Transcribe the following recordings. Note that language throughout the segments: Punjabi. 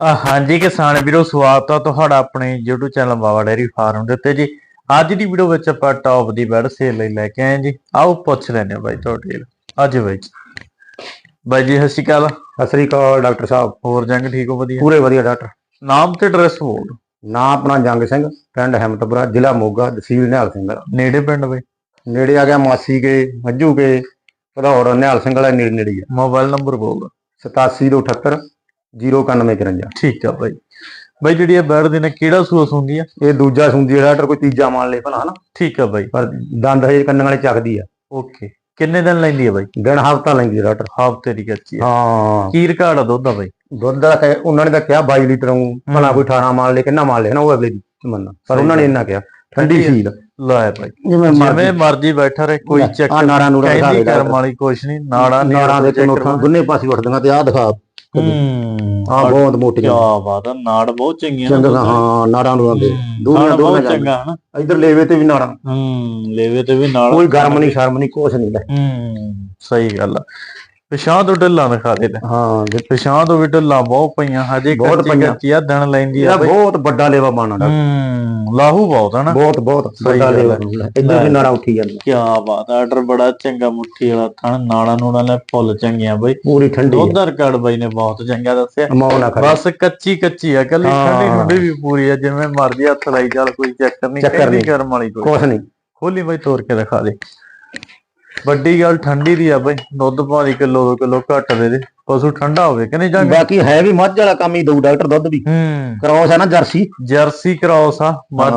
ਹਾਂਜੀ ਕਿਸਾਨ ਵੀਰੋ ਸਵਾਗਤ ਆ ਤੁਹਾਡਾ ਆਪਣੇ YouTube channel Bawa dairy farm ਦੇ ਉੱਤੇ ਜੀ। ਅੱਜ ਦੀ ਵੀਡੀਓ ਵਿੱਚ ਆਪਾਂ ਟੌਪ ਦੀ ਬੈਡ ਸੇਲ ਲਈ ਲੈ ਕੇ ਆਏ ਜੀ। ਆਓ ਪੁੱਛ ਲੈਂਦੇ ਹਾਂ ਬਾਈ ਤੁਹਾਡੇ ਅੱਜ ਬਾਈ ਜੀ। ਬਾਈ ਜੀ ਸਤਿ ਸ਼੍ਰੀ ਅਕਾਲ। ਸਤਿ ਸ੍ਰੀ ਅਕਾਲ ਡਾਕਟਰ ਸਾਹਿਬ। ਹੋਰ ਜੰਗ ਠੀਕ ਹੋ ਵਧੀਆ? ਪੂਰੇ ਵਧੀਆ ਡਾਕਟਰ। ਨਾਮ ਤੇ ਐਡਰੈਸ ਬੋਲ। ਨਾਂ ਆਪਣਾ ਜੰਗ ਸਿੰਘ ਪਿੰਡ ਹੈਮਤਪੁਰਾ ਜ਼ਿਲ੍ਹਾ ਮੋਗਾ ਤਹਿਸੀਲ ਨਿਹਾਲ ਸਿੰਘ। ਨੇੜੇ ਪਿੰਡ ਬਾਈ? ਨੇੜੇ ਆ ਗਿਆ ਮਾਸੀ ਕੇ ਮੱਝੂ ਕੇ ਭਦੌੜ ਨਿਹਾਲ ਸਿੰਘ ਵਾਲਾ ਨੇੜੇ ਨੇੜੇ ਆ। ਮੋਬਾਈਲ ਨੰਬਰ ਬੋਲ। 8778 09153 ਠੀਕ ਆ ਬਾਈ। ਬਾਈ ਜਿਹੜੀ ਇਹ ਬੈਡ ਦੀ ਨੇ ਕਿਹੜਾ ਸੂਸ ਹੁੰਦੀ ਆ? ਇਹ ਦੂਜਾ ਸੁੰਦੀ ਆ ਡਾਕਟਰ ਕੋਈ ਤੀਜਾ ਮੰਨ ਲੈ ਭਲਾ ਹਨਾ? ਠੀਕ ਆ ਬਾਈ। ਪਰ ਦੰਦ ਹਜੇ ਕੰਨਾਂ ਵਾਲੇ ਚੱਕਦੀ ਆ। ਓਕੇ। ਕਿੰਨੇ ਦਿਨ ਲੈਂਦੀ ਆ ਬਾਈ? ਦਿਨ ਹਫਤਾ ਲੈਂਦੀ ਆ ਡਾਕਟਰ ਹਫ਼ਤੇ ਦੀ ਕੱਚੀ ਆ। ਹਾਂ। ਕੀ ਰਿਕਾਰਡ ਆ ਦੁੱਧ ਦਾ ਬਾਈ? ਦੁੱਧ ਦਾ ਕਹਿ- ਉਹਨਾਂ ਨੇ ਤਾਂ ਕਿਹਾ 22 ਲੀਟਰ ਨੂੰ ਭਲਾ ਕੋਈ 18 ਮੰਨ ਲੈ ਕਿੰਨਾ ਮੰਨ ਲੈ ਨਾ ਉਹ ਅਗਲੇ ਦੀ ਮੰਨਣਾ ਪਰ ਉਹਨਾਂ ਨੇ ਇੰਨਾ ਕਿਹਾ। ਠੰਡੀ ਸੀਲ ਲੈ ਬਾਈ। ਜਿਵੇਂ ਮਰਜ਼ੀ। ਬੈਠਾ ਰਹੇ ਕੋਈ ਲੈ, ਚੱਕਰ ਆਹ ਨਾੜਾਂ ਨੂੜਾਂ ਦਿਖਾ ਕਹਿੰਦੀ ਦੇ ਕਰਮ ਵਾਲੀ ਕੁਛ ਨਹੀਂ ਨਾੜਾ ਨਾੜਾਂ ਦੇ ਕੋਲ ਦੋਨੇ ਪਾਸੇ ਉੱਠਦੀਆਂ ਤੇ ਆਹ ਦਿਖਾ। ਹੂੰ। ਆ ਬਹੁਤ ਕੀ ਮੋਟੀਆਂ ਬਾਤ ਆ ਨਾੜ ਬਹੁਤ ਚੰਗੀਆਂ ਚੰਗਾ ਹਾਂ ਨਾੜਾਂ ਨੂੰ ਆਂਦੇ ਦੋਨਾਂ- ਨਾੜ ਬਹੁਤ। ਚੰਗਾ ਹਨਾ। ਇਧਰ ਲੇਵੇ ਤੇ ਵੀ ਨਾੜਾਂ। ਹੂੰ ਲੇਵੇ ਤੇ ਵੀ ਨਾਲ ਕੋਈ ਗਰਮ ਨਹੀਂ ਸ਼ਰਮ ਨਹੀਂ ਕੁਛ ਨਹੀਂ ਲੈ ਹੂੰ ਸਹੀ ਗੱਲ ਆ। ਪਿਛਾਂ ਤੋਂ ਢੱਲਾਂ ਦਿਖਾ ਦੇ ਲੈ ਹਾਂ ਪਿਛਾਂ ਤੋਂ ਵੀ ਢੱਲਾਂ ਬਹੁਤ ਪਈਆਂ ਹਜੇ ਬਹੁਤ ਕੱਚੀ। ਕੱਚੀ ਆ ਦਿਨ ਲੈਂਦੀ ਆ ਬਹੁਤ ਵੱਡਾ ਲੇਵਾ ਬਾਣਾ ਦਾ ਹੂੰ ਲਾਹੂ ਬਹੁਤ ਹਨਾ ਬਹੁਤ ਬਹੁਤ ਸਹੀ ਵੱਡਾ ਲੇਵਾ ਹੈ। ਇਧਰ ਵੀ ਨਾੜਾਂ ਉੱਠੀ ਜਾਂਦੀਆਂ। ਕੀ ਬਾਤ ਆ ਆਰਡਰ ਬੜਾ ਚੰਗਾ ਮੁੱਠੀ ਵਾਲਾ ਥਣ ਨਾੜਾ ਨੂੜਾ ਲੈ ਫੁੱਲ ਚੰਗੀਆਂ ਬਈ। ਪੂਰੀ ਠੰਡੀ ਦੁੱਧ ਰਿਕਾਰਡ ਬਾਈ ਨੇ ਬਹੁਤ ਚੰਗਾ ਦੱਸਿਆ। ਨਾ ਬਸ ਕੱਚੀ ਕੱਚੀ ਆ ਕੱਲੀ ਹਾਂ। ਠੰਡੀ ਠੰਡੀ ਵੀ ਪੂਰੀ ਆ ਜਿਵੇਂ ਮਰਜ਼ੀ ਹੱਥ ਲਾਈ ਚੱਲ ਕੋਈ ਚੱਕਰ ਨਹੀਂ। ਕਰਮ ਵਾਲੀ ਕੋਈ। ਕੁਛ ਨਹੀਂ। ਖੋਲੀ ਬਾਈ ਤੋੜ ਕੇ ਦਿਖਾ ਦੇ। ਵੱਡੀ ਗੱਲ ਠੰਡੀ ਦੀ ਆ ਬਾਈ ਦੁੱਧ ਭਾਰੀ ਕਿਲੋ ਦੋ ਕਿਲੋ ਘੱਟ ਦੇ ਦੇ ਪਸ਼ੂ ਠੰਡਾ ਹੋਵੇ ਕਿ ਨਹੀਂ ਜਾਂਗੇ ਬਾਕੀ ਹੈ ਵੀ ਮੱਝ ਵਾਲਾ ਕੰਮ ਹੀ ਦਊ ਡਾਕਟਰ ਦੁੱਧ ਵੀ। ਹੂੰ। ਕ੍ਰੋਸ ਹੈ ਨਾ ਜਰਸੀ। ਜਰਸੀ ਕ੍ਰਾਸ ਆ ਮੱਝ।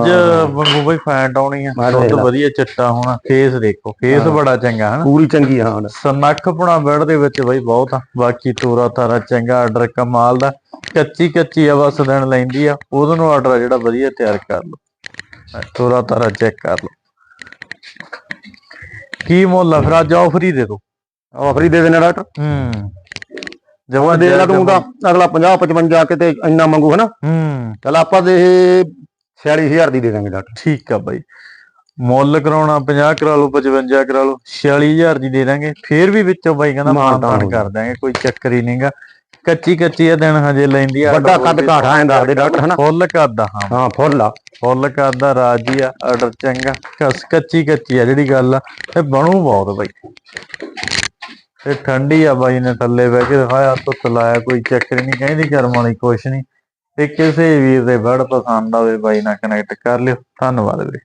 ਵਾਂਗੂ ਬਈ ਫੈਂਟ ਆਉਣੀ ਆ ਦੁੱਧ। ਵਧੀਆ ਚਿੱਟਾ ਹੋਣਾ ਫੇਸ ਦੇਖੋ ਫੇਸ। ਬੜਾ ਚੰਗਾ ਹਨਾ? ਪੂਰੀ ਚੰਗੀ ਹਾਂ। ਸਨੱਖਪਣਾ ਬੈੜ ਦੇ ਵਿੱਚ ਬਈ ਬਹੁਤ ਆ ਬਾਕੀ ਤੋਰਾ ਤਾਰਾ ਚੰਗਾ ਆਰਡਰ ਕਮਾਲ ਦਾ ਕੱਚੀ ਕੱਚੀ ਆ ਬਸ ਦਿਨ ਲੈਂਦੀ ਆ ਉਹਦੋਂ ਨੂੰ ਆਰਡਰ ਜਿਹੜਾ ਵਧੀਆ ਤਿਆਰ ਕਰ ਲਓ। ਤੋਰਾ ਤਾਰਾ ਚੈੱਕ ਕਰ ਲਓ। ਕੀ ਮੁੱਲ ਆ? ਫਿਰ ਅੱਜ ਆਫਰ ਹੀ ਦੇ ਦੋ ਆਫਰ ਹੀ ਦੇ ਦੇਣਾ ਡਾਕਟਰ। ਹੂੰ। ਜਵਾ ਦੇ ਦੇਣਾ ਤੂੰ ਤਾਂ ਅਗਲਾ 50 55 ਕਿਤੇ ਇੰਨਾ ਮੰਗੂ ਹਨਾ? ਹੂੰ। ਚਲ ਆਪਾਂ ਦੇ ਇਹ 46000 ਦੀ ਦੇ ਦਾਂਗੇ ਡਾਕਟਰ। ਠੀਕ ਆ ਬਾਈ। ਮੁੱਲ ਕਰਾਉਣਾ 50 ਕਰਾ ਲਓ 55 ਕਰਾ ਲਓ 46000 ਦੀ ਦੇ ਦਾਂਗੇ। ਫੇਰ ਵੀ ਵਿੱਚੋਂ ਬਾਈ ਕਹਿੰਦਾ ਮਾਨ ਤਾਨ ਕਰ ਦਾਂਗੇ ਕੋਈ ਚੱਕਰ ਹੀ ਨਹੀਂਗਾ ਕੱਚੀ ਕੱਚੀ ਆ ਦਿਨ ਹਜੇ ਲੈਂਦੀ ਆ ਵੱਡਾ ਕੱਦ ਘਾਟ ਐਂ ਦੱਸਦੇ ਡਾਕਟਰ ਹਨਾ? ਫੁੱਲ ਕੱਦ ਆ, ਹਾਂ। ਹਾਂ ਫੁੱਲ ਆ। ਫੁੱਲ ਕਰਦਾ ਰਾਜੀ ਆ ਆਰਡਰ ਚੰਗਾ ਕਸ ਕੱਚੀ ਕੱਚੀ ਆ ਜਿਹੜੀ ਗੱਲ ਆ ਇਹ ਬਣੂ ਬਹੁਤ ਬਾਈ। ਤੇ ਠੰਡੀ ਆ ਬਾਈ ਨੇ ਥੱਲੇ ਬਹਿ ਕੇ ਦਿਖਾਇਆ ਧੁੱਤ ਲਾਇਆ ਕੋਈ ਚੱਕਰ ਨਹੀਂ ਕਹਿੰਦੀ ਕਰਮ ਵਾਲੀ ਕੁਛ ਨਹੀਂ। ਤੇ ਕਿਸੇ ਵੀਰ ਦੇ ਬੜ ਪਸੰਦ ਆਵੇ ਬਾਈ ਨਾਲ ਕਨੈਕਟ ਕਰ ਲਿਓ। ਧੰਨਵਾਦ ਵੀਰੇ।